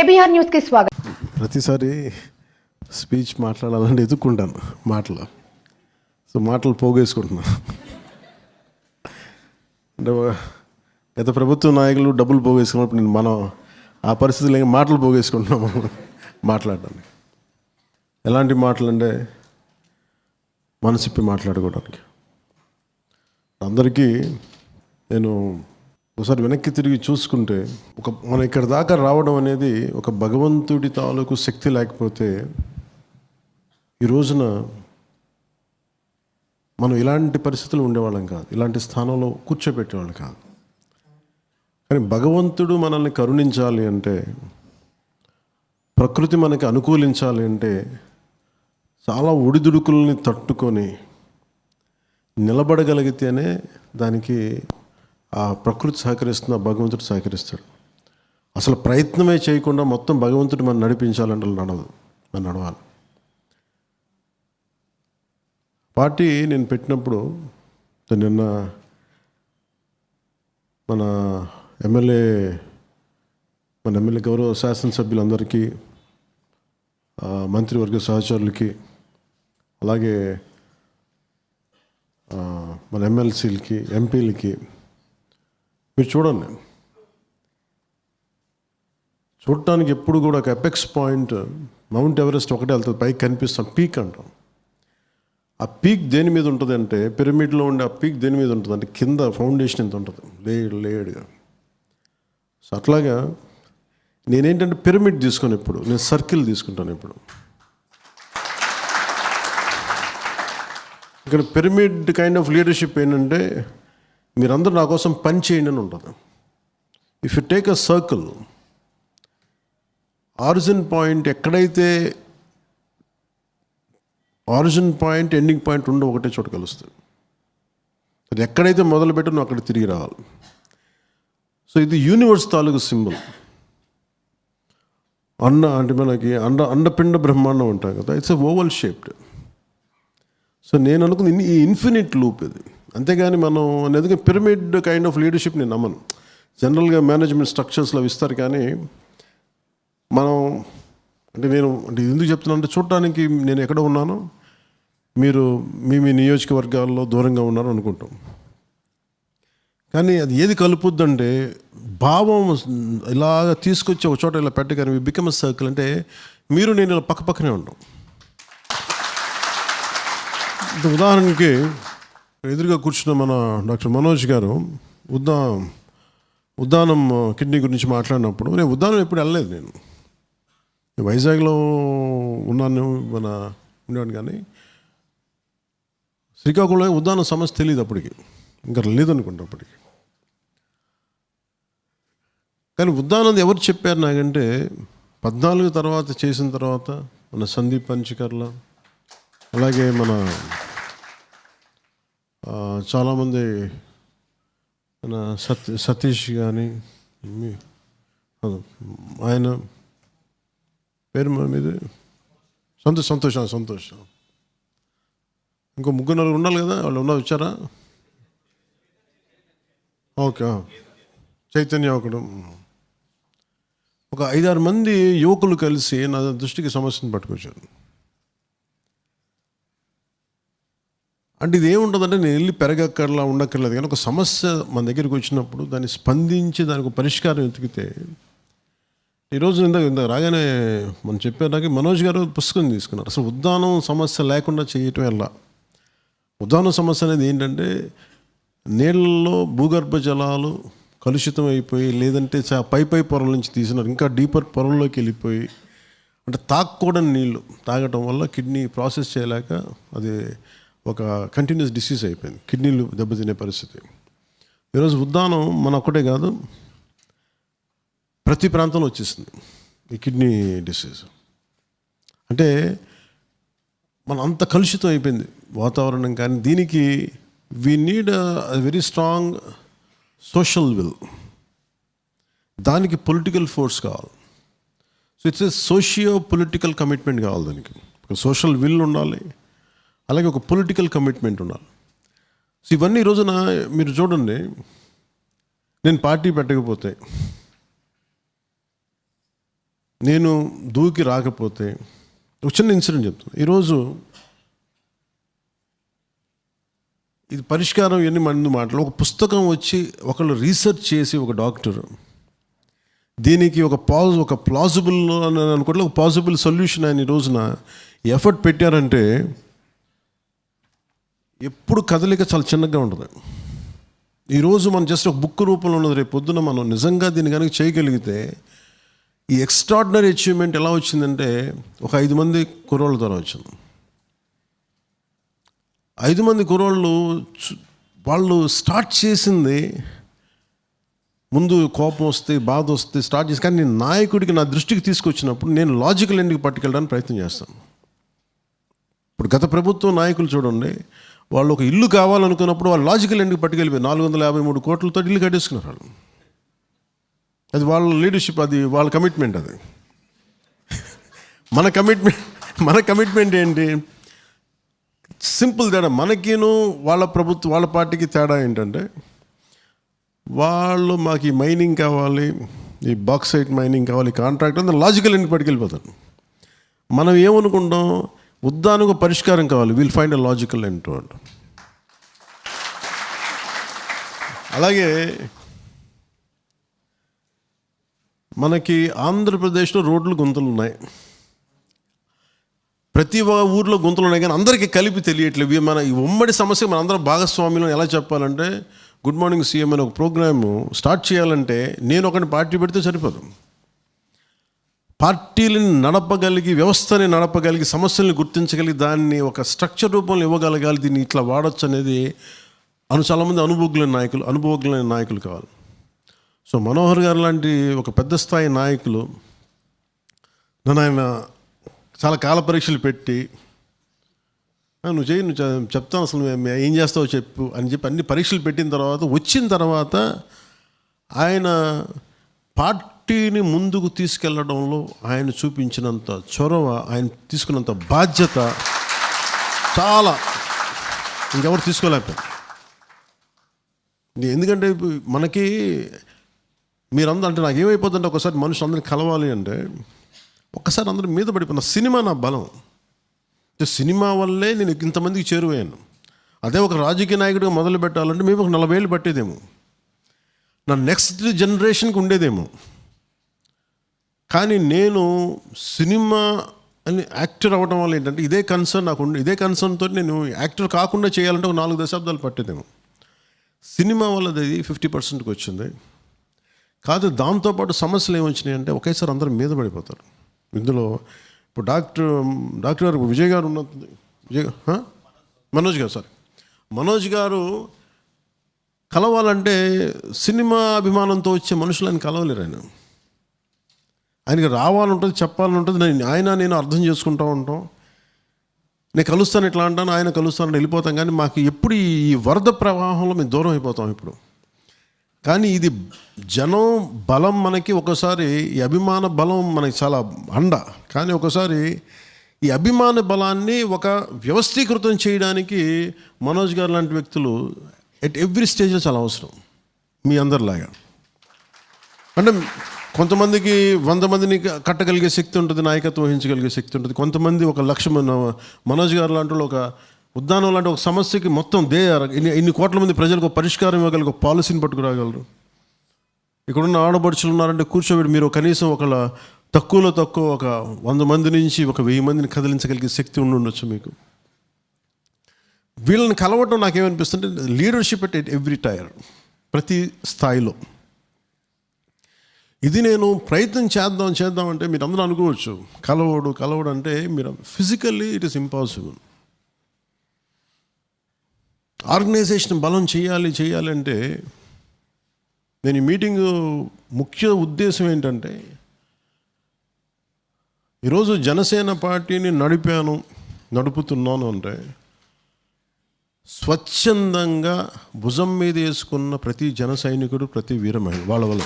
KBR న్యూస్కి స్వాగతం. ప్రతిసారి స్పీచ్ మాట్లాడాలని ఎదుక్కుంటాను మాటలు. సో మాటలు పోగేసుకుంటున్నాను అంటే గత ప్రభుత్వ నాయకులు డబ్బులు పోగేసుకున్నప్పుడు నేను మనం ఆ పరిస్థితులు మాటలు పోగేసుకుంటున్నాము మాట్లాడడానికి. ఎలాంటి మాటలు అంటే మనసిప్పి మాట్లాడుకోవడానికి. అందరికీ నేను ఒకసారి వెనక్కి తిరిగి చూసుకుంటే ఒక మనం ఇక్కడ దాకా రావడం అనేది ఒక భగవంతుడి తాలూకు శక్తి లేకపోతే ఈ రోజున మనం ఇలాంటి పరిస్థితులు ఉండేవాళ్ళం కాదు. ఇలాంటి స్థానంలో కూర్చోబెట్టేవాళ్ళం కాదు. కానీ భగవంతుడు మనల్ని కరుణించాలి అంటే ప్రకృతి మనకి అనుకూలించాలి అంటే చాలా ఒడిదుడుకుల్ని తట్టుకొని నిలబడగలిగితేనే దానికి ఆ ప్రకృతి సహకరిస్తున్న భగవంతుడు సహకరిస్తాడు? అసలు ప్రయత్నమే చేయకుండా మొత్తం భగవంతుడు మనం నడిపించాలంటే నడవదు మనం నడవాలి. పార్టీ నేను పెట్టినప్పుడు నిన్న మన ఎమ్మెల్యే మన ఎమ్మెల్యే గౌరవ శాసనసభ్యులందరికీ మంత్రివర్గ సహచరులకి అలాగే మన ఎమ్మెల్సీలకి ఎంపీలకి మీరు చూడండి. చూడటానికి ఎప్పుడు కూడా ఒక ఎపెక్స్ పాయింట్ మౌంట్ ఎవరెస్ట్ ఒకటే వెళ్తుంది పైకి కనిపిస్తాం పీక్ అంటాం. ఆ పీక్ దేని మీద ఉంటుంది అంటే పిరమిడ్లో ఉండే ఆ పీక్ దేని మీద ఉంటుంది అంటే కింద ఫౌండేషన్ ఎంత ఉంటుంది? లేడు లేడుగా. సో అట్లాగా నేనేంటంటే పిరమిడ్ తీసుకొని ఇప్పుడు నేను సర్కిల్ తీసుకుంటాను ఇప్పుడు. ఇక్కడ పిరమిడ్ కైండ్ ఆఫ్ లీడర్షిప్ ఏంటంటే మీరందరూ నా కోసం పని చేయండి అని ఉంటుంది. If you take a circle origin point ఎక్కడైతే ఆరిజిన్ పాయింట్ ఎండింగ్ పాయింట్ ఉండో ఒకటే చోట కలుస్తుంది. అది ఎక్కడైతే మొదలుపెట్టి నువ్వు అక్కడ తిరిగి రావాలి. సో ఇది యూనివర్స్ తాలూకు సింబల్ అన్న అంటే మనకి అండ అండపిండ బ్రహ్మాండం ఉంటాం కదా ఇట్స్ ఓవల్ షేప్డ్ సో నేను అనుకుంది ఈ ఇన్ఫినిట్ లూప్ ఇది. అంతేగాని మనం ఎందుకంటే పిరమిడ్ కైండ్ ఆఫ్ లీడర్షిప్ నేను నమ్మను. జనరల్గా మేనేజ్మెంట్ స్ట్రక్చర్స్లో ఇస్తారు కానీ మనం అంటే నేను అంటే ఎందుకు చెప్తున్నా అంటే చూడటానికి నేను ఎక్కడ ఉన్నాను మీరు మీ మీ నియోజకవర్గాల్లో దూరంగా ఉన్నారు అనుకుంటాం. కానీ అది ఏది కలుపుద్దంటే భావం ఇలాగ తీసుకొచ్చి ఒక చోట ఇలా పెట్టగానే బికమ్ సర్కిల్ అంటే మీరు నేను ఇలా పక్క పక్కనే ఉంటాం. ఉదాహరణకి ఎదురుగా కూర్చున్న మన డాక్టర్ మనోజ్ గారు ఉద్దా ఉద్దానం కిడ్నీ గురించి మాట్లాడినప్పుడు నేను ఉద్దానం ఎప్పుడు వెళ్ళలేదు నేను వైజాగ్లో ఉన్నాను మన ఉండేవాడిని కానీ శ్రీకాకుళంలో ఉద్దానం సమస్య తెలియదు అప్పటికి. ఇంకా లేదు అనుకుంటా అప్పటికి. కానీ ఉద్దానం ఎవరు చెప్పారు నాకంటే పద్నాలుగు తర్వాత చేసిన తర్వాత మన సందీప్ పంచకర్ల అలాగే మన చాలామంది మన సత్ సతీష్ కానీ ఆయన పేరు మా మీద? సంతోష్ సంతోష్ సంతోష్. ఇంకో ముగ్గురు నలుగురు ఉండాలి కదా వాళ్ళు ఉన్నా వచ్చారా? ఓకే చైతన్య ఒకడు. ఒక ఐదారు మంది యువకులు కలిసి నా దృష్టికి సమస్యను పట్టుకొచ్చారు. అంటే ఇది ఏముంటుందంటే నేను వెళ్ళి పెరగక్కర్లా ఉండక్కర్లేదు. కానీ ఒక సమస్య మన దగ్గరికి వచ్చినప్పుడు దాన్ని స్పందించి దానికి పరిష్కారం వెతికితే ఈరోజు ఇందాక ఇందాక రాగానే మనం చెప్పేదాకా మనోజ్ గారు పుస్తకం తీసుకున్నారు. అసలు ఉద్దానం సమస్య లేకుండా చేయటం ఎలా? ఉద్దానం సమస్య అనేది ఏంటంటే నీళ్ళల్లో భూగర్భ జలాలు కలుషితం అయిపోయి లేదంటే చా- పై పై పొరల నుంచి తీసినారు ఇంకా డీపర్ పొరల్లోకి వెళ్ళిపోయి అంటే తాగకూడని నీళ్ళు తాగటం వల్ల కిడ్నీ ప్రాసెస్ చేయలేక అది ఒక కంటిన్యూస్ డిసీజ్ అయిపోయింది. కిడ్నీలు దెబ్బతినే పరిస్థితి. ఈరోజు ఉద్దానం మన ఒక్కటే కాదు ప్రతి ప్రాంతంలో వచ్చేసింది ఈ కిడ్నీ డిసీజ్ అంటే మన అంత కలుషితం అయిపోయింది వాతావరణం కానీ దీనికి we need very strong social will దానికి పొలిటికల్ ఫోర్స్ కావాలి. So it's a socio political commitment కావాలి దానికి. సోషల్ విల్ ఉండాలి అలాగే ఒక పొలిటికల్ కమిట్మెంట్ ఉండాలి. సో ఇవన్నీ రోజున మీరు చూడండి నేను పార్టీ పెట్టకపోతే నేను దూకి రాకపోతే ఒక చిన్న ఇన్సిడెంట్ చెప్తాను ఈరోజు ఇది పరిష్కారం ఎన్ని మంది మాటలు. ఒక పుస్తకం వచ్చి ఒకళ్ళు రీసెర్చ్ చేసి ఒక డాక్టర్ దీనికి ఒక పాజ్ ఒక ప్లాజిబుల్ అని అనుకుంటే ఒక పాసిబుల్ సొల్యూషన్ అని రోజున ఎఫర్ట్ పెట్టారంటే ఎప్పుడు కదలిక చాలా చిన్నగా ఉంటుంది ఈరోజు మనం జస్ట్ ఒక బుక్ రూపంలో ఉన్నది రేపు పొద్దున మనం నిజంగా దీన్ని కనుక చేయగలిగితే ఈ ఎక్స్ట్రాడినరీ అచీవ్మెంట్ ఎలా వచ్చిందంటే ఒక ఐదు మంది కుర్రోళ్ళ ద్వారా వచ్చింది. ఐదు మంది కుర్రోళ్ళు వాళ్ళు స్టార్ట్ చేసింది ముందు కోపం వస్తే బాధ వస్తే స్టార్ట్ చేసి కానీ నేను నాయకుడికి నా దృష్టికి తీసుకొచ్చినప్పుడు నేను లాజికల్ ఎండ్కి పట్టుకెళ్ళడానికి ప్రయత్నం చేస్తాను. ఇప్పుడు గత ప్రభుత్వం నాయకులు చూడండి వాళ్ళు ఒక ఇల్లు కావాలనుకున్నప్పుడు వాళ్ళు లాజికల్ ఎండ్కి పట్టుకెళ్ళిపోయి నాలుగు వందల యాభై మూడు కోట్లతో ఇల్లు కట్టేసుకున్నారు వాళ్ళు. అది వాళ్ళ లీడర్షిప్ అది వాళ్ళ కమిట్మెంట్ అది. మన కమిట్మెంట్ మన కమిట్మెంట్ ఏంటి? సింపుల్ తేడా. మనకిను వాళ్ళ ప్రభుత్వం వాళ్ళ పార్టీకి తేడా ఏంటంటే వాళ్ళు మాకు ఈ మైనింగ్ కావాలి ఈ బాక్సైట్ మైనింగ్ కావాలి కాంట్రాక్ట్ అంతా లాజికల్ ఎండ్కి పట్టుకెళ్ళిపోతారు. మనం ఏమనుకుంటాం? ఉద్దానికి పరిష్కారం కావాలి. Will find a logical end to అంట అలాగే మనకి ఆంధ్రప్రదేశ్లో రోడ్లు గుంతలు ఉన్నాయి ప్రతి ఊర్లో గుంతలు ఉన్నాయి కానీ అందరికీ కలిపి తెలియట్లేదు. మన ఈ ఉమ్మడి సమస్య మన అందరం భాగస్వామ్యం ఎలా చెప్పాలంటే గుడ్ మార్నింగ్ సీఎం అనే ఒక ప్రోగ్రామ్ స్టార్ట్ చేయాలంటే నేను ఒకటి పార్టీ పెడితే సరిపోదు. పార్టీలను నడపగలిగి వ్యవస్థని నడపగలిగి సమస్యలను గుర్తించగలిగి దాన్ని ఒక స్ట్రక్చర్ రూపంలో ఇవ్వగలగాలి. దీన్ని ఇట్లా వాడచ్చు అనేది అను చాలామంది అనుభవజ్ఞులైన నాయకులు అనుభవజ్ఞులైన నాయకులు కావాలి. సో మనోహర్ గారు లాంటి ఒక పెద్ద స్థాయి నాయకులు నన్ను ఆయన చాలా కాల పరీక్షలు పెట్టి నువ్వు చేయి నువ్వు చెప్తాను అసలు ఏం చేస్తావో చెప్పు అని చెప్పి అన్ని పరీక్షలు పెట్టిన తర్వాత వచ్చిన తర్వాత ఆయన పార్టీని ముందుకు తీసుకెళ్ళడంలో ఆయన చూపించినంత చొరవ ఆయన తీసుకున్నంత బాధ్యత చాలా. ఇంకెవరు తీసుకోలేకపోయారు. ఎందుకంటే మనకి మీరందరూ అంటే నాకు ఏమైపోతుందంటే ఒకసారి మనుషులు అందరిని కలవాలి అంటే ఒక్కసారి అందరి మీద పడిపోయిన సినిమా నా బలం. సినిమా వల్లే నేను ఇంతమందికి చేరువయ్యాను. అదే ఒక రాజకీయ నాయకుడిగా మొదలు పెట్టాలంటే మేము ఒక నలభై ఏళ్ళు పట్టేదేమో. నా నెక్స్ట్ జనరేషన్కి ఉండేదేమో. కానీ నేను సినిమా అని యాక్టర్ అవ్వడం వల్ల ఏంటంటే ఇదే కన్సర్న్ నాకు ఉండే ఇదే కన్సర్న్తో నేను యాక్టర్ కాకుండా చేయాలంటే ఒక నాలుగు దశాబ్దాలు పట్టేదేమో. సినిమా వల్ల అది ఫిఫ్టీ పర్సెంట్కి వచ్చింది. కాదు దాంతోపాటు సమస్యలు ఏమొచ్చినాయి అంటే ఒకేసారి అందరూ మీద పడిపోతారు. ఇందులో ఇప్పుడు డాక్టర్ డాక్టర్ గారు విజయ్ గారు ఉన్నది విజయ్ మనోజ్ గారు సార్. మనోజ్ గారు కలవాలంటే సినిమా అభిమానంతో వచ్చే మనుషులని కలవలేరు ఆయన. ఆయనకి రావాలంటుంది చెప్పాలంటుంది ఉంటుంది నేను ఆయన నేను అర్థం చేసుకుంటూ ఉంటాం. నేను కలుస్తాను ఇట్లా అంటాను ఆయన కలుస్తాను వెళ్ళిపోతాం. కానీ మాకు ఎప్పుడు ఈ వరద ప్రవాహంలో మేము దూరం అయిపోతాం ఇప్పుడు. కానీ ఇది జనం బలం మనకి ఒకసారి ఈ అభిమాన బలం మనకి చాలా అండ. కానీ ఒకసారి ఈ అభిమాన బలాన్ని ఒక వ్యవస్థీకృతం చేయడానికి మనోజ్ గారు లాంటి వ్యక్తులు ఎట్ ఎవ్రీ స్టేజ్లో చాలా అవసరం. మీ అందరిలాగా. అంటే కొంతమందికి వంద మందిని కట్టగలిగే శక్తి ఉంటుంది నాయకత్వం వహించగలిగే శక్తి ఉంటుంది. కొంతమంది ఒక లక్ష మనోజ్ గారు లాంటి ఒక ఉద్దానం లాంటి ఒక సమస్యకి మొత్తం దే ఇన్ని ఇన్ని కోట్ల మంది ప్రజలకు పరిష్కారం ఇవ్వగలిగే ఒక పాలసీని పట్టుకురాగలరు. ఇక్కడున్న ఆడపడుచులు ఉన్నారంటే కూర్చోబెట్టి మీరు కనీసం ఒక తక్కువలో తక్కువ ఒక వంద మంది నుంచి ఒక వెయ్యి మందిని కదిలించగలిగే శక్తి ఉండి ఉండొచ్చు మీకు. వీళ్ళని కలవటం నాకేమనిపిస్తుంటే లీడర్షిప్ ఎట్ ఎవ్రీ టైర్ ప్రతి స్థాయిలో. ఇది నేను ప్రయత్నం చేద్దాం చేద్దాం అంటే మీరు అందరూ అనుకోవచ్చు. కలవడు కలవడు అంటే మీరు physically it is impossible organisation బలం చేయాలి చేయాలి అంటే నేను ఈ మీటింగ్ ముఖ్య ఉద్దేశం ఏంటంటే ఈరోజు జనసేన పార్టీని నడిపాను నడుపుతున్నాను అంటే స్వచ్ఛందంగా భుజం మీద వేసుకున్న ప్రతి జన సైనికుడు ప్రతి వీరమైన వాళ్ళ వల్ల.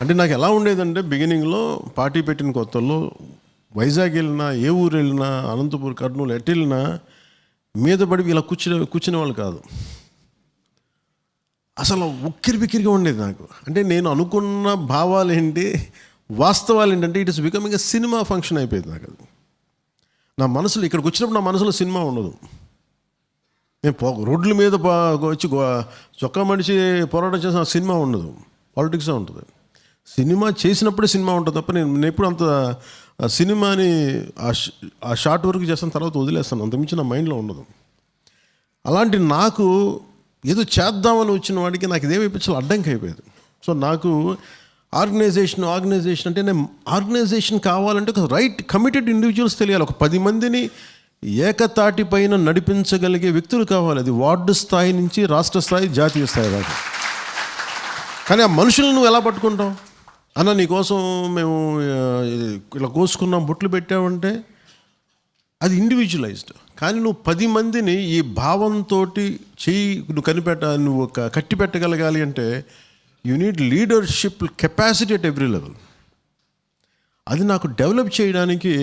అంటే నాకు ఎలా ఉండేదంటే బిగినింగ్లో పార్టీ పెట్టిన కొత్తల్లో వైజాగ్ వెళ్ళినా ఏ ఊరు వెళ్ళినా అనంతపూర్ కర్నూలు ఎటు వెళ్ళినా మీద పడి ఇలా కూర్చునే కూర్చునే వాళ్ళు కాదు. అసలు ఉక్కిరి బిక్కిరిగా ఉండేది నాకు. అంటే నేను అనుకున్న భావాలు ఏంటి వాస్తవాలు ఏంటంటే it is becoming a cinema function అయిపోయింది నాకు అది. నా మనసులో ఇక్కడికి వచ్చినప్పుడు నా మనసులో సినిమా ఉండదు. నేను పో రోడ్ల మీద వచ్చి చొక్కా మనిషి పోరాటం చేసిన సినిమా ఉండదు. పాలిటిక్సే ఉంటుంది. సినిమా చేసినప్పుడే సినిమా ఉంటుంది తప్ప నేను నేను ఎప్పుడు అంత సినిమాని ఆ ఆ షార్ట్ వరకు చేస్తాను తర్వాత వదిలేస్తాను. అంతమించి నా మైండ్లో ఉండదు. అలాంటి నాకు ఏదో చేద్దామని వచ్చిన వాడికి నాకు ఇదేమైపించాలి అడ్డంకి అయిపోయేది. సో నాకు ఆర్గనైజేషన్ ఆర్గనైజేషన్ అంటే నేను ఆర్గనైజేషన్ కావాలంటే ఒక రైట్ కమిటెడ్ ఇండివిజువల్స్ తెలియాలి. ఒక పది మందిని ఏకతాటి పైన నడిపించగలిగే వ్యక్తులు కావాలి. అది వార్డు స్థాయి నుంచి రాష్ట్ర స్థాయి జాతీయ స్థాయి దాకా. కానీ ఆ మనుషులను నువ్వు ఎలా పట్టుకుంటావు? అన్న నీకోసం మేము ఇలా కోసుకున్నాం బొట్లు పెట్టావంటే అది ఇండివిజువలైజ్డ్ కానీ నువ్వు పది మందిని ఈ భావంతో చెయ్యి నువ్వు కనిపెట్ట నువ్వు ఒక కట్టి పెట్టగలగాలి అంటే you need leadership capacity at every level అది నాకు డెవలప్ చేయడానికి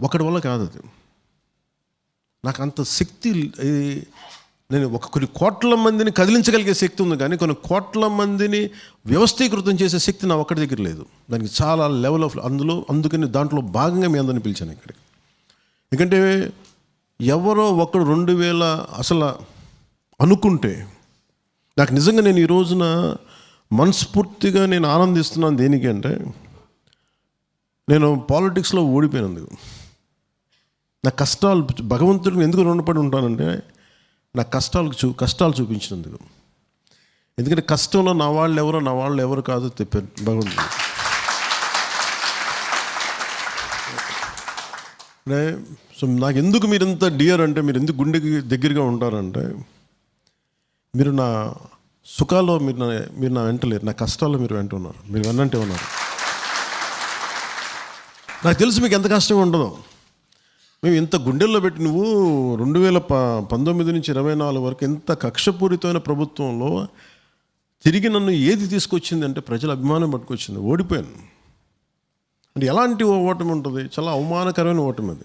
ఒకటి వల్ల కాదు అది నాకు అంత శక్తి నేను ఒక కొన్ని కోట్ల మందిని కదిలించగలిగే శక్తి ఉంది కానీ కొన్ని కోట్ల మందిని వ్యవస్థీకృతం చేసే శక్తి నా ఒక్కడి దగ్గర లేదు. దానికి చాలా లెవెల్ ఆఫ్ అందులో అందుకని దాంట్లో భాగంగా మీ అందరిని పిలిచాను ఇక్కడికి. ఎందుకంటే ఎవరో ఒకడు రెండు వేల అసలు అనుకుంటే నాకు నిజంగా నేను ఈ రోజున మనస్ఫూర్తిగా నేను ఆనందిస్తున్నాను దేనికి అంటే నేను పాలిటిక్స్లో ఓడిపోయినందుకు. నా కష్టాలు భగవంతుడిని ఎందుకు రుణపడి ఉంటానంటే నా కష్టాలకు చూ కష్టాలు చూపించినందుకు. ఎందుకంటే కష్టంలో నా వాళ్ళు ఎవరో నా వాళ్ళు ఎవరు కాదో చెప్పారు భగవంతుడు. సో నాకు ఎందుకు మీరు ఇంత డియర్ అంటే మీరు ఎందుకు గుండెకి దగ్గరగా ఉంటారంటే మీరు నా సుఖాల్లో మీరు నా మీరు నా వెంట లేరు నా కష్టాల్లో మీరు వెంట ఉన్నారు మీరు వెన్నంటే ఉన్నారు. నాకు తెలుసు మీకు ఎంత కష్టంగా ఉండదు మేము ఇంత గుండెల్లో పెట్టి నువ్వు రెండు వేల ప పంతొమ్మిది నుంచి ఇరవై నాలుగు వరకు ఎంత కక్షపూరితమైన ప్రభుత్వంలో తిరిగి నన్ను ఏది తీసుకొచ్చింది అంటే ప్రజల అభిమానం పట్టుకొచ్చింది. ఓడిపోయాను. అంటే ఎలాంటి ఓటమి ఉంటుంది? చాలా అవమానకరమైన ఓటమి అది.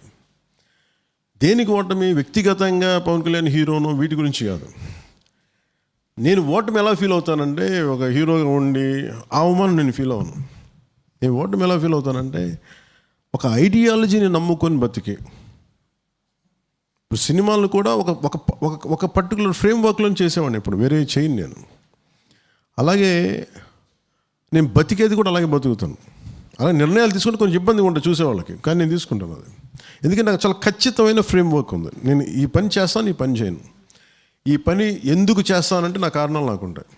దేనికి ఓటమి? వ్యక్తిగతంగా పవన్ కళ్యాణ్ హీరోను వీటి గురించి కాదు. నేను ఓటమి ఎలా ఫీల్ అవుతానంటే ఒక హీరోగా ఉండి ఆ అవమానం నేను ఫీల్ అవ్వను. నేను ఓటమి ఎలా ఫీల్ అవుతానంటే ఒక ఐడియాలజీని నమ్ముకొని బతికే ఇప్పుడు సినిమాలు కూడా ఒక ఒక ఒక ఒక పర్టికులర్ ఫ్రేమ్ వర్క్లో చేసేవాడిని ఇప్పుడు వేరే చేయను నేను. అలాగే నేను బతికేది కూడా అలాగే బతుకుతాను. అలా నిర్ణయాలు తీసుకుంటే కొంచెం ఇబ్బందిగా ఉంటుంది చూసేవాళ్ళకి కానీ నేను తీసుకుంటాను అది. ఎందుకంటే నాకు చాలా ఖచ్చితమైన ఫ్రేమ్ వర్క్ ఉంది. నేను ఈ పని చేస్తాను ఈ పని చేయను. ఈ పని ఎందుకు చేస్తానంటే నా కారణాలు నాకు ఉంటాయి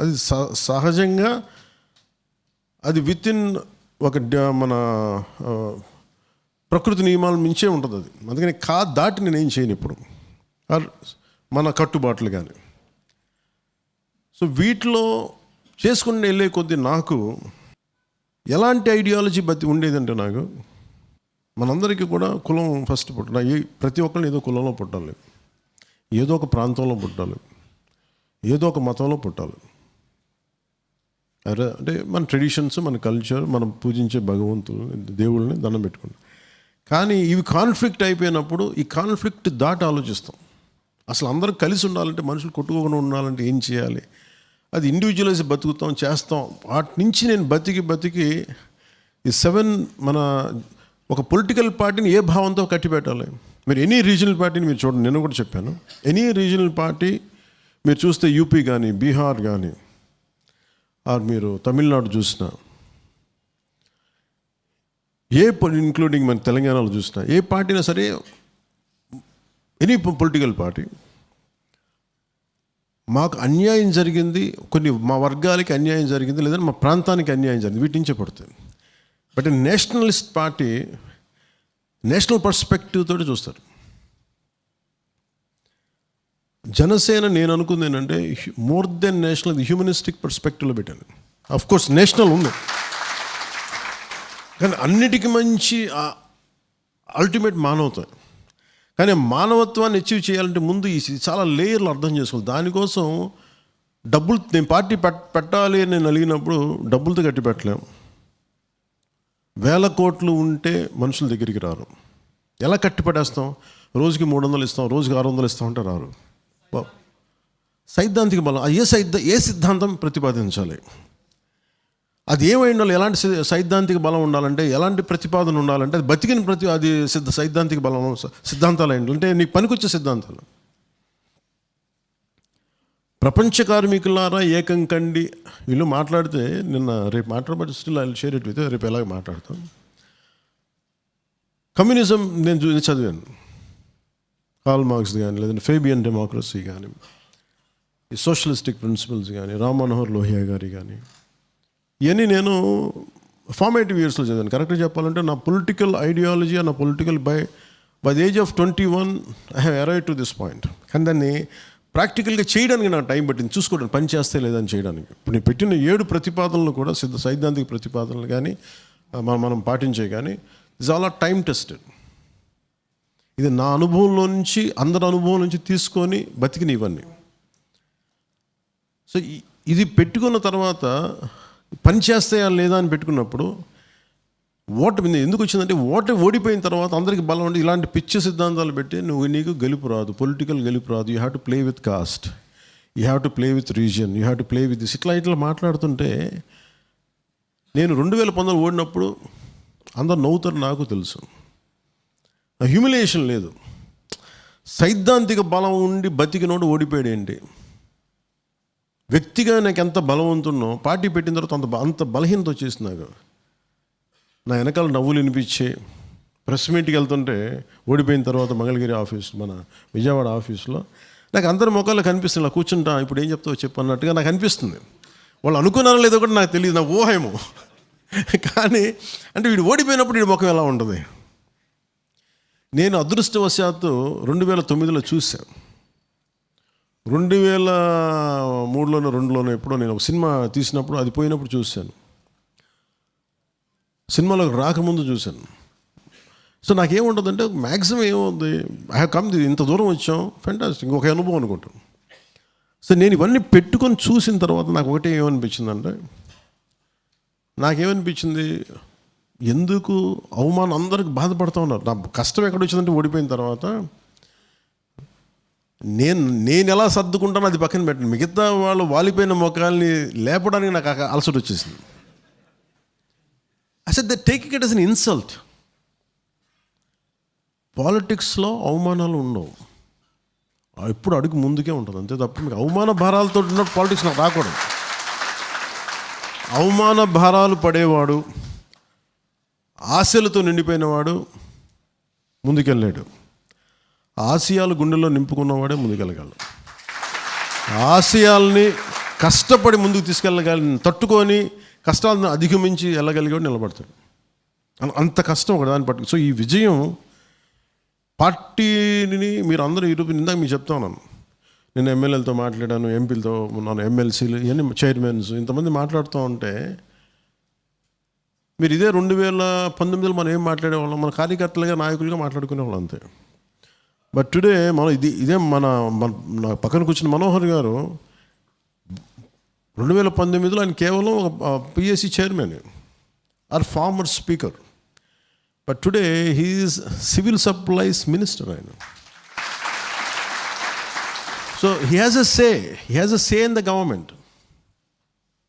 అది స- సహజంగా అది విత్ ఇన్ ఒక మన ప్రకృతి నియమాలు మించే ఉంటుంది అది. అందుకని కా దాటి నేను ఏం చేయను ఇప్పుడు. ఆర్ మన కట్టుబాట్లు కానీ సో వీటిలో చేసుకుని వెళ్ళే కొద్దీ నాకు ఎలాంటి ఐడియాలజీ బతి ఉండేదంటే నాకు మనందరికీ కూడా కులం ఫస్ట్ పుట్టాలి ఏ ప్రతి ఒక్కళ్ళు ఏదో కులంలో పుట్టాలి. ఏదో ఒక ప్రాంతంలో పుట్టాలి. ఏదో ఒక మతంలో పుట్టాలి. అరే అంటే మన ట్రెడిషన్స్ మన కల్చర్ మనం పూజించే భగవంతులు దేవుళ్ళని దండం పెట్టుకుంటాం. కానీ ఇవి కాన్ఫ్లిక్ట్ అయిపోయినప్పుడు ఈ కాన్ఫ్లిక్ట్ దాటి ఆలోచిస్తాం. అసలు అందరం కలిసి ఉండాలంటే మనుషులు కొట్టుకోకుండా ఉండాలంటే ఏం చేయాలి? అది ఇండివిజువలైజ్ బతుకుతాం చేస్తాం. వాటి నుంచి నేను బతికి బతికి ఈ సెవెన్ మన ఒక పొలిటికల్ పార్టీని ఏ భావంతో కట్టిపెట్టాలి? మీరు ఎనీ రీజనల్ పార్టీని మీరు చూడండి నేను కూడా చెప్పాను. ఎనీ రీజనల్ పార్టీ మీరు చూస్తే యూపీ కానీ బీహార్ కానీ ఆర్ మీరు తమిళనాడు చూసినా ఏ ఇంక్లూడింగ్ మన తెలంగాణలో చూసినా ఏ పార్టీనా సరే ఎనీ పొలిటికల్ పార్టీ మాకు అన్యాయం జరిగింది కొన్ని మా వర్గాలకి అన్యాయం జరిగింది లేదంటే మా ప్రాంతానికి అన్యాయం జరిగింది వీటి నుంచే పడుతుంది. But nationalist party national perspective తోటి చూస్తారు. జనసేన నేను అనుకుంది ఏంటంటే మోర్ దెన్ నేషనల్ హ్యూమనిస్టిక్ పర్స్పెక్టివ్లో పెట్టాను. అఫ్ కోర్స్ నేషనల్ ఉంది. కానీ అన్నిటికీ మంచి అల్టిమేట్ మానవత్వం. కానీ మానవత్వాన్ని అచీవ్ చేయాలంటే ముందు ఈ చాలా లేయర్లు అర్థం చేసుకోవాలి. దానికోసం డబ్బులు నేను పార్టీ పెట్టాలి అని నేను అలిగినప్పుడు డబ్బులతో కట్టి పెట్టలేము వేల కోట్లు ఉంటే మనుషుల దగ్గరికి రారు. ఎలా కట్టి పడేస్తాం? రోజుకి మూడు వందలు ఇస్తాం రోజుకి ఆరు వందలు ఇస్తాం అంటే రారు. సైద్ధాంతిక బలం ఏ సైద్ధ ఏ సిద్ధాంతం ప్రతిపాదించాలి? అది ఏమై ఉండాలి? ఎలాంటి సైద్ధాంతిక బలం ఉండాలంటే ఎలాంటి ప్రతిపాదన ఉండాలంటే అది బతికిన ప్రతి అది సిద్ధ సైద్ధాంతిక బలం సిద్ధాంతాలు ఏంటి అంటే నీకు పనికొచ్చే సిద్ధాంతాలు. ప్రపంచ కార్మికులారా ఏకం కండి. వీళ్ళు మాట్లాడితే నిన్న రేపు మాట్లాడబట్టి still I share it with రేపు ఎలాగ మాట్లాడతాం? కమ్యూనిజం నేను చూ- చదివాను. కాల్ మార్క్స్ కానీ లేదంటే ఫేబియన్ డెమోక్రసీ కానీ ఈ సోషలిస్టిక్ ప్రిన్సిపల్స్ కానీ రామ్ మనోహర్ లోహియా గారి కానీ ఇవన్నీ నేను ఫార్మేటివ్ ఇయర్స్లో చదివాను. కరెక్ట్గా చెప్పాలంటే నా పొలిటికల్ ఐడియాలజీ నా political by by the age of twenty one I have arrive to this point కానీ దాన్ని ప్రాక్టికల్గా చేయడానికి నాకు టైం పట్టింది. చూసుకోవడానికి పని చేస్తే లేదని చేయడానికి. ఇప్పుడు నేను పెట్టిన ఏడు ప్రతిపాదనలు కూడా సిద్ధ సైద్ధాంతిక ప్రతిపాదనలు కానీ మనం మనం పాటించే కానీ it's all are time tested ఇది నా అనుభవంలో నుంచి అందరి అనుభవం నుంచి తీసుకొని బతికిన ఇవన్నీ. సో ఇది పెట్టుకున్న తర్వాత పని చేస్తాయా లేదా అని పెట్టుకున్నప్పుడు ఓటమి ఎందుకు వచ్చిందంటే ఓట ఓడిపోయిన తర్వాత అందరికి బలం ఉండి ఇలాంటి పిచ్చి సిద్ధాంతాలు పెట్టి నువ్వు నీకు గెలుపు రాదు పొలిటికల్ గెలుపు రాదు. You have to play with caste you have to play with region you have to play with this ఇట్లా ఇట్లా మాట్లాడుతుంటే నేను రెండు వేల పంతొమ్మిది ఓడినప్పుడు అందరు నవ్వుతారు నాకు తెలుసు. హ్యూమిలేషన్ లేదు. సైద్ధాంతిక బలం ఉండి బతికినోడు ఓడిపోయాడు ఏంటి? వ్యక్తిగా నాకు ఎంత బలవంతున్నో పార్టీ పెట్టిన తర్వాత అంత అంత బలహీనత వచ్చేసింది నాకు. నా వెనకాల నవ్వులు వినిపించే ప్రెస్ మీట్కి వెళ్తుంటే ఓడిపోయిన తర్వాత మంగళగిరి ఆఫీస్ మన విజయవాడ ఆఫీస్లో నాకు అందరి ముఖాల్లో కనిపిస్తుంది ఇలా కూర్చుంటా ఇప్పుడు ఏం చెప్తావు చెప్పు అన్నట్టుగా నాకు అనిపిస్తుంది. వాళ్ళు అనుకున్నారో లేదో కూడా నాకు తెలియదు నా ఊహేమో. కానీ అంటే వీడు ఓడిపోయినప్పుడు వీడి ముఖం ఎలా ఉంటుంది? నేను అదృష్టవశాత్తు రెండు వేల తొమ్మిదిలో చూశాను రెండు వేల మూడులోనో రెండులోనో ఎప్పుడో నేను ఒక సినిమా తీసినప్పుడు అది పోయినప్పుడు చూశాను. సినిమాలోకి రాకముందు చూశాను. సో నాకేముంటుందంటే మ్యాక్సిమం ఏముంది ఐ హ్యావ్ కమ్ ఇంత దూరం వచ్చాం ఫెంటాస్టిక్ ఇంకొక అనుభవం అనుకుంటాను. సో నేను ఇవన్నీ పెట్టుకొని చూసిన తర్వాత నాకు ఒకటే ఏమనిపించిందంటే నాకేమనిపించింది ఎందుకు అవమానం అందరికి బాధపడుతూ ఉన్నారు. నా కష్టం ఎక్కడ వచ్చిందంటే ఓడిపోయిన తర్వాత నేను నేను ఎలా సర్దుకుంటానో అది పక్కన పెట్టండి. మిగతా వాళ్ళు వాలిపోయిన మొక్కల్ని లేపడానికి నాకు అలసట వచ్చేసింది. అసలు the taking it is an insult పాలిటిక్స్లో అవమానాలు ఉండవు. ఎప్పుడు అడుగు ముందుకే ఉంటుంది. అంతే తప్ప మీకు అవమాన భారాలతో ఉన్నప్పుడు పాలిటిక్స్ నాకు రాకూడదు. అవమాన భారాలు పడేవాడు ఆశలతో నిండిపోయినవాడు ముందుకెళ్ళాడు ఆశయాలు గుండెల్లో నింపుకున్నవాడే ముందుకెళ్ళగలడు. ఆశయాల్ని కష్టపడి ముందుకు తీసుకెళ్ళగలని తట్టుకొని కష్టాలను అధిగమించి వెళ్ళగలిగాడు నిలబడతాడు. అంత కష్టం ఒక దాన్ని పట్టు సో ఈ విజయం పార్టీని మీరు అందరూ ఈరోజు ఇందాక మీకు చెప్తా ఉన్నాను. నేను ఎమ్మెల్యేలతో మాట్లాడాను ఎంపీలతో ఉన్నాను ఎమ్మెల్సీలు ఇవన్నీ చైర్మన్స్ ఇంతమంది మాట్లాడుతూ ఉంటే మీరు ఇదే రెండు వేల పంతొమ్మిదిలో మనం ఏం మాట్లాడేవాళ్ళం? మన కార్యకర్తలుగా నాయకులుగా మాట్లాడుకునేవాళ్ళం అంతే. బట్ టుడే మనం ఇది ఇదే మన మన నా పక్కన కూర్చున్న మనోహర్ గారు రెండు వేల పంతొమ్మిదిలో ఆయన కేవలం ఒక PSC chairman or former speaker but today he's civil supplies minister ఆయన. So he has a say he has a say in the government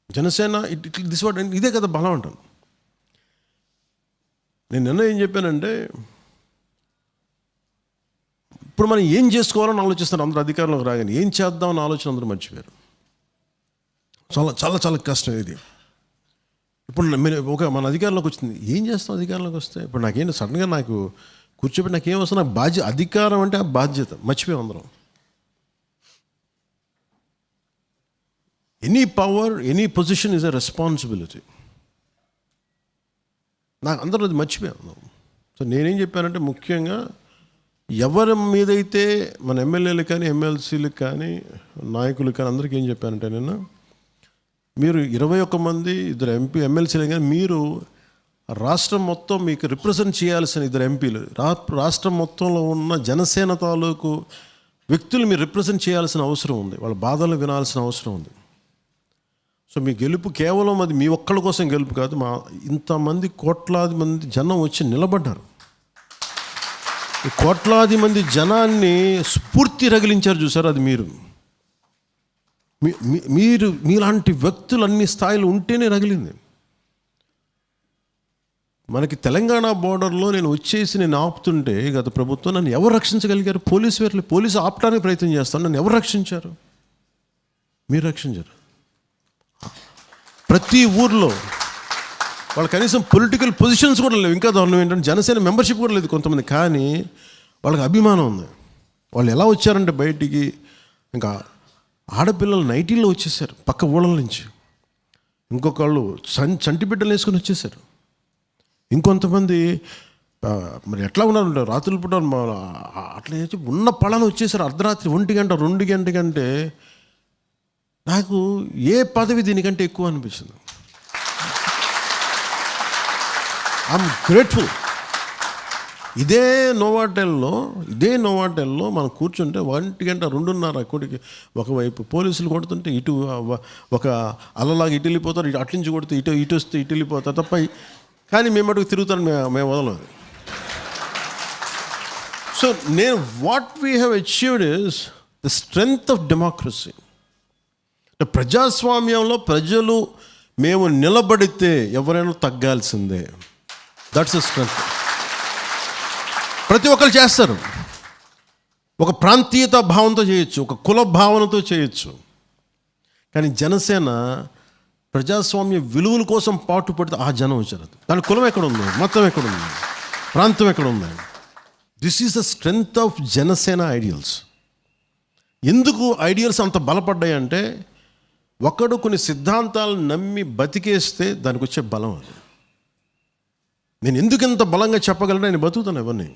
Janasena it it this what ఇదే కదా బలం అంటాను నేను నిన్న ఏం చెప్పానంటే ఇప్పుడు మనం ఏం చేసుకోవాలని ఆలోచిస్తారు అందరూ అధికారంలోకి రాగానే ఏం చేద్దామని ఆలోచన అందరూ మర్చిపోయారు. చాలా చాలా చాలా కష్టం ఇది. ఇప్పుడు మీరు ఒక మన అధికారంలోకి వచ్చింది. ఏం చేస్తాం అధికారంలోకి వస్తే? ఇప్పుడు నాకేంటి సడన్గా నాకు కూర్చోబెట్టి నాకు వస్తుంది నాకు బాధ్యత అధికారం అంటే ఆ బాధ్యత. మర్చిపోయాం అందరం. Any power any position is a responsibility. నాకు అందరూ అది మర్చిపోయాం సో నేనేం చెప్పానంటే ముఖ్యంగా ఎవరి మీదైతే మన ఎమ్మెల్యేలకు కానీ ఎమ్మెల్సీలకు కానీ నాయకులకు కానీ అందరికీ ఏం చెప్పానంటే నేను మీరు ఇరవై ఒక్క మంది ఇద్దరు ఎంపీ ఎమ్మెల్సీలు కానీ మీరు రాష్ట్రం మొత్తం మీకు రిప్రజెంట్ చేయాల్సిన ఇద్దరు ఎంపీలు రా రాష్ట్రం మొత్తంలో ఉన్న జనసేన తాలూకు వ్యక్తులు మీరు రిప్రజెంట్ చేయాల్సిన అవసరం ఉంది. వాళ్ళ బాధలు వినాల్సిన అవసరం ఉంది. సో మీ గెలుపు కేవలం అది మీ ఒక్కళ్ళ కోసం గెలుపు కాదు మా ఇంతమంది కోట్లాది మంది జనం వచ్చి నిలబడ్డారు. కోట్లాది మంది జనాన్ని స్ఫూర్తి రగిలించారు చూసారు అది మీరు. మీ- మీరు మీలాంటి వ్యక్తులు అన్ని స్థాయిలో ఉంటేనే రగిలింది. మనకి తెలంగాణ బోర్డర్లో నేను వచ్చేసి నేను ఆపుతుంటే గత ప్రభుత్వం నన్ను ఎవరు రక్షించగలిగారు? పోలీసు వేర్లు పోలీసు ఆపడానికి ప్రయత్నం చేస్తాను. నన్ను ఎవరు రక్షించారు? మీరు రక్షించారు. ప్రతి ఊర్లో వాళ్ళు కనీసం పొలిటికల్ పొజిషన్స్ కూడా లేవు. ఇంకా దానిలో ఏంటంటే జనసేన మెంబర్షిప్ కూడా లేదు కొంతమంది. కానీ వాళ్ళకి అభిమానం ఉంది. వాళ్ళు ఎలా వచ్చారంటే బయటికి ఇంకా ఆడపిల్లలు నైటీల్లో వచ్చేసారు పక్క ఊళ్ళ నుంచి. ఇంకొకళ్ళు చం చంటి బిడ్డలు వేసుకొని వచ్చేసారు. ఇంకొంతమంది మరి ఎట్లా ఉన్నారు రాత్రులు పూట అట్లా ఉన్న పళాలు వచ్చేసారు. అర్ధరాత్రి ఒంటి గంట రెండు గంట కంటే నాకు ఏ పదవి దీనికంటే ఎక్కువ అనిపించింది ఐఎమ్ గ్రేట్ఫుల్ ఇదే నోవాటెల్లో ఇదే నోవాటెల్లో మనం కూర్చుంటే ఒంటి గంట రెండున్నర కోటికి ఒకవైపు పోలీసులు కొడుతుంటే ఇటు ఒక అలలాగా ఇటు వెళ్ళిపోతారు ఇటు అట్లించి కొడితే ఇటు ఇటు వస్తే ఇటు వెళ్ళిపోతారు తప్ప కానీ మేము అటుకు తిరుగుతాను మేము మేము వదలం సో నేను what we have achieved is the strength of democracy ప్రజాస్వామ్యంలో ప్రజలు మేము నిలబడితే ఎవరైనా తగ్గాల్సిందే. దట్స్ స్ట్రెంగ్త్ ప్రతి ఒక్కరు చేస్తారు. ఒక ప్రాంతీయత భావంతో చేయొచ్చు ఒక కుల భావనతో చేయొచ్చు. కానీ జనసేన ప్రజాస్వామ్య విలువల కోసం పాటు పడితే ఆ జనం వచ్చారు దాని కులం ఎక్కడ ఉంది మతం ఎక్కడ ఉంది ప్రాంతం ఎక్కడ ఉంది this is the strength of Janasena ideals ఎందుకు ఐడియల్స్ అంత బలపడ్డాయి అంటే ఒకడు కొన్ని సిద్ధాంతాలను నమ్మి బతికేస్తే దానికి వచ్చే బలం అది. నేను ఎందుకు ఇంత బలంగా చెప్పగలను? నేను బతుకుతాను ఇవన్నీ.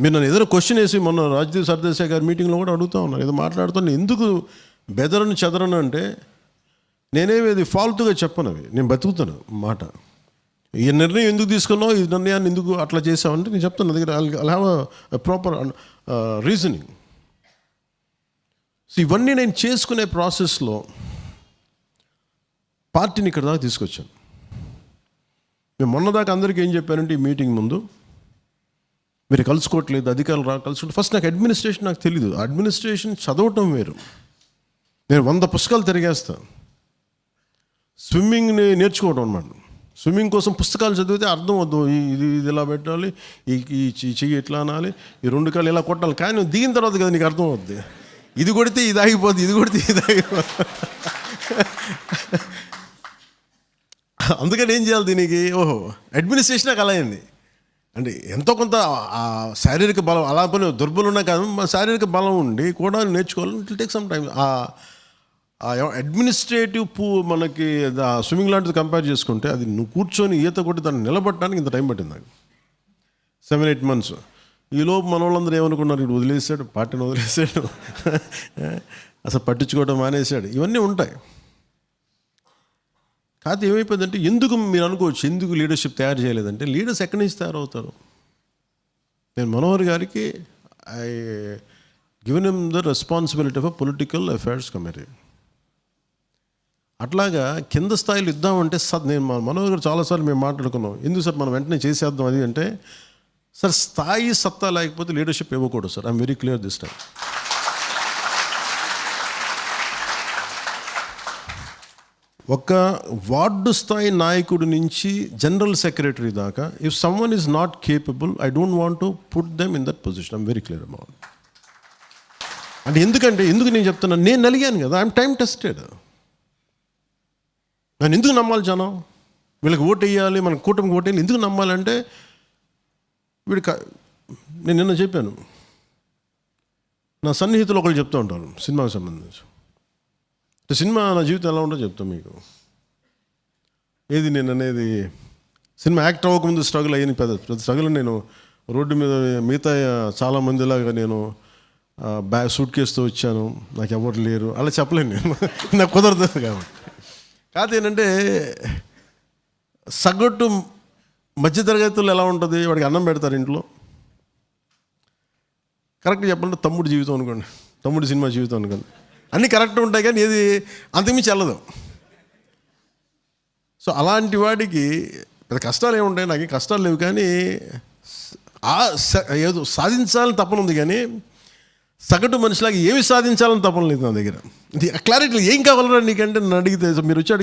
మీరు నన్ను ఏదైనా క్వశ్చన్ వేసి మొన్న రాజదీవ్ సర్దేశాయ్ గారి మీటింగ్లో కూడా అడుగుతా ఉన్నాను ఏదో మాట్లాడుతాను ఎందుకు బెదరను చెదరను అంటే నేనేమి ఫాల్తుగా చెప్పను అవి. నేను బతుకుతాను మాట. ఈ నిర్ణయం ఎందుకు తీసుకున్నావు? ఈ నిర్ణయాన్ని ఎందుకు అట్లా చేసావంటే నేను చెప్తాను నా దగ్గర I have proper reasoning so ఇవన్నీ నేను చేసుకునే ప్రాసెస్లో పార్టీని ఇక్కడ దాకా తీసుకొచ్చాను. నేను మొన్నదాకా అందరికీ ఏం చెప్పానంటే ఈ మీటింగ్ ముందు మీరు కలుసుకోవట్లేదు అధికారులు రా కలుసుకోవట్లేదు ఫస్ట్ నాకు అడ్మినిస్ట్రేషన్ నాకు తెలియదు అడ్మినిస్ట్రేషన్ చదవటం వేరు. నేను వంద పుస్తకాలు తిరిగేస్తాను స్విమ్మింగ్ని నేర్చుకోవడం అనమాట స్విమ్మింగ్ కోసం పుస్తకాలు చదివితే అర్థం వద్దు. ఇది ఇది ఇలా పెట్టాలి? ఈ చెయ్యి- ఎట్లా ఇట్లా అనాలి? ఈ రెండు కాళ్ళు ఇలా కొట్టాలి? కానీ నువ్వు దిగిన తర్వాత కదా నీకు అర్థం అవుద్ది. ఇది కొడితే ఇది ఆగిపోద్ది ఇది కొడితే ఇది ఆగిపోద్ది. అందుకని ఏం చేయాలి దీనికి? ఓహో అడ్మినిస్ట్రేషన్ నాకు అలా అయింది. అంటే ఎంతో కొంత శారీరక బలం అలా పని దుర్బలం ఉన్నా కాదు మా శారీరక బలం ఉండి కూడా నేర్చుకోవాలి. ఇట్ టేక్ సమ్ టైం ఆ అడ్మినిస్ట్రేటివ్ పూ మనకి స్విమ్మింగ్ లాంటిది కంపేర్ చేసుకుంటే అది నువ్వు కూర్చొని ఈత కొట్టి దాన్ని నిలబడటానికి ఇంత టైం పట్టింది నాకు. సెవెన్ ఎయిట్ మంత్స్ ఈలోపు మన వాళ్ళందరూ ఏమనుకున్నారు? ఇటు వదిలేసాడు పార్టీని వదిలేసాడు. అసలు పట్టించుకోవడం మానేశాడు. ఇవన్నీ ఉంటాయి. కాకపోతే ఏమైపోయిందంటే ఎందుకు మీరు అనుకోవచ్చు ఎందుకు లీడర్షిప్ తయారు చేయలేదంటే లీడర్స్ ఎక్కడి నుంచి తయారవుతారు? నేను మనోహర్ గారికి I given him the responsibility of political affairs committee అట్లాగా కింద స్థాయిలో ఇద్దామంటే సార్ నేను మా మనోహర్ గారు చాలాసార్లు మేము మాట్లాడుకున్నాం. ఎందుకు సార్ మనం వెంటనే చేసేద్దాం అది అంటే సార్ స్థాయి సత్తా లేకపోతే లీడర్షిప్ ఇవ్వకూడదు sir. I'm very clear this time ఒక వార్డు స్థాయి నాయకుడి నుంచి జనరల్ సెక్రటరీ దాకా if someone is not capable I don't want to put them in that position I'm very clear about అంటే ఎందుకంటే ఎందుకు నేను చెప్తున్నాను నేను నలిగాను కదా ఐఎమ్ టైం టెస్టెడ్ నన్ను ఎందుకు నమ్మాలి జనం? వీళ్ళకి ఓటు వేయాలి మన కూటమికి ఓటు వేయాలి ఎందుకు నమ్మాలంటే వీడి క- నేను నిన్న చెప్పాను. నా సన్నిహితులు ఒకళ్ళు చెప్తూ ఉంటారు సినిమాకి సంబంధించి. సినిమా నా జీవితం ఎలా ఉంటుందో చెప్తాను మీకు. ఏది నేను అనేది సినిమా యాక్ట్ అవ్వకముందు స్ట్రగుల్ అయ్యింది పెద్ద పెద్ద స్ట్రగుల్ నేను రోడ్డు మీద మిగతా చాలామందిలాగా నేను బ్యాగ్ సూట్ కేసుతో వచ్చాను. నాకు ఎవరు లేరు. అలా చెప్పలేను నేను. నాకు కుదరదు కాబట్టి. కాదు ఏంటంటే సగటు మధ్యతరగతులు ఎలా ఉంటుంది? వాడికి అన్నం పెడతారు ఇంట్లో. కరెక్ట్ చెప్పాలంటే తమ్ముడు జీవితం అనుకోండి. తమ్ముడు సినిమా జీవితం అనుకోండి. అన్నీ కరెక్ట్ ఉంటాయి కానీ ఏది అంతకుమించి వెళ్ళదు. సో అలాంటి వాడికి పెద్ద కష్టాలు ఏముంటాయి? నాకు కష్టాలు లేవు కానీ ఆ ఏదో సాధించాలని తపన ఉంది కానీ సగటు మనిషిలాగా ఏమి సాధించాలని తప్పన లేదు నా దగ్గర. ఇది క్లారిటీ ఏం కావాలరా నీకంటే నన్ను అడిగితే? మీరు వచ్చి